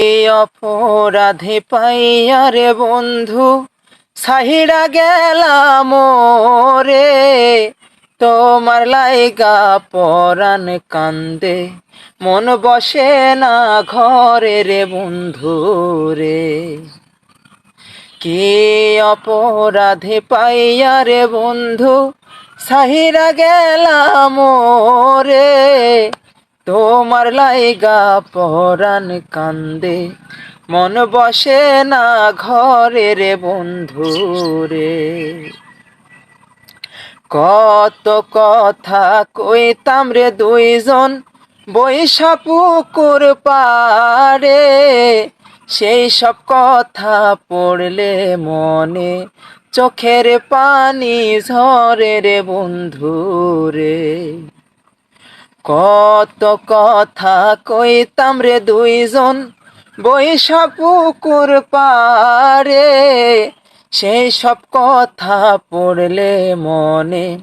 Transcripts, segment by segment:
এই অপরাধে পাইয়া রে বন্ধু, সাহিরা গেলাম রে তোমার লাইগা পরাণ কান্দে, মন বসে না ঘরে রে বন্ধু রে। কে অপরাধে পাইয়া রে বন্ধু, সাহিরা গেলাম রে তোমার লাইগা পরাণ কান্দে। মন বসে না ঘরে রে বন্ধু রে। কত কথা কইতাম রে দুইজন, বৈশা পুকুর পারে সেই সব কথা পড়লে মনে চোখের পানি ঝরে রে বন্ধু রে। কত কথা কইতাম রে দুইজন বৈশা পুকুর পারে সেই সব কথা পড়লে মনে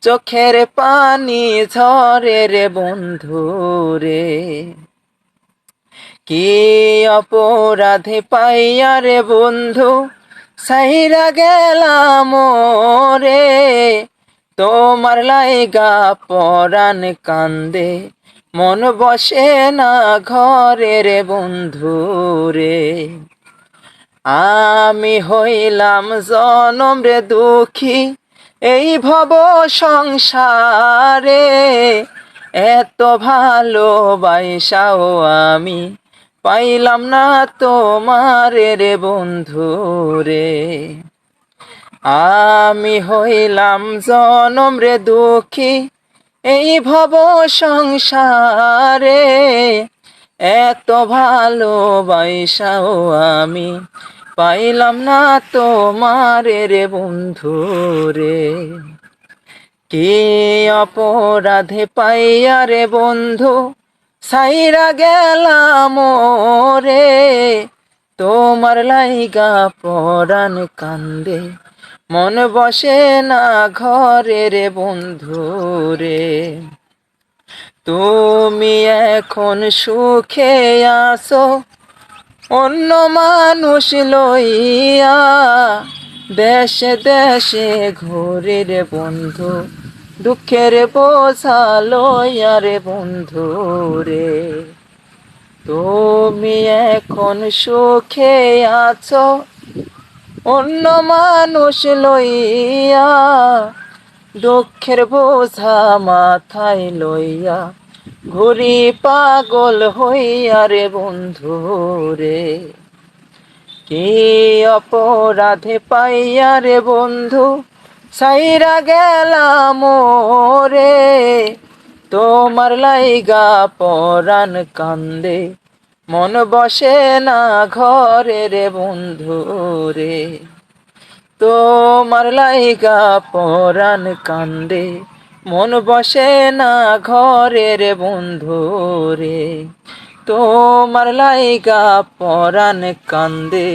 চোখের পানি ঝরে রে বন্ধু রে। কি অপরাধে পাইয়া রে বন্ধু সাইরা গেলাম রে তোমার লাইগা পরাণ কান্দে। মন বসে না ঘরে রে বন্ধু রে। আমি হইলাম জনম রে দুঃখী, এই ভব সংসারে। এত ভালোবাসাও আমি পাইলাম না তোমার রে বন্ধু রে। আমি হইলাম জনম রে দুঃখী, এই ভব সংসারে। এত ভালোবাসাও আমি পাইলাম না তোমার রে বন্ধু রে। কে অপরাধে পাইয়া রে বন্ধু সাইরা গেলাম রে তোমার লাইগা পরাণ কান্দে মন বসে না ঘরে রে বন্ধু রে। তুমি এখন সুখে আসো অন্য মানুষ লইয়া দেশে দেশে ঘুরে বন্ধু, দুঃখের বোঝা লইয়া রে বন্ধু রে। তুমি এখন সুখে আছো অন্য মানুষ লইয়া, দুঃখের বোঝা মাথায় লইয়া, ঘুরি পাগল হইয়া রে বন্ধু রে। কি অপরাধে পাইয়া রে বন্ধু সাইরা গেলাম রে তোমার লাইগা পরাণ কান্দে মন বসে না ঘরে রে বন্ধু রে। তোমার লাইগা পরাণ কান্দে মন বসে না ঘরে রে বন্ধু রে। তোমার লাইগা পরাণ কান্দে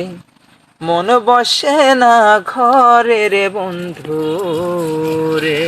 মন বসে না ঘরে রে বন্ধু রে।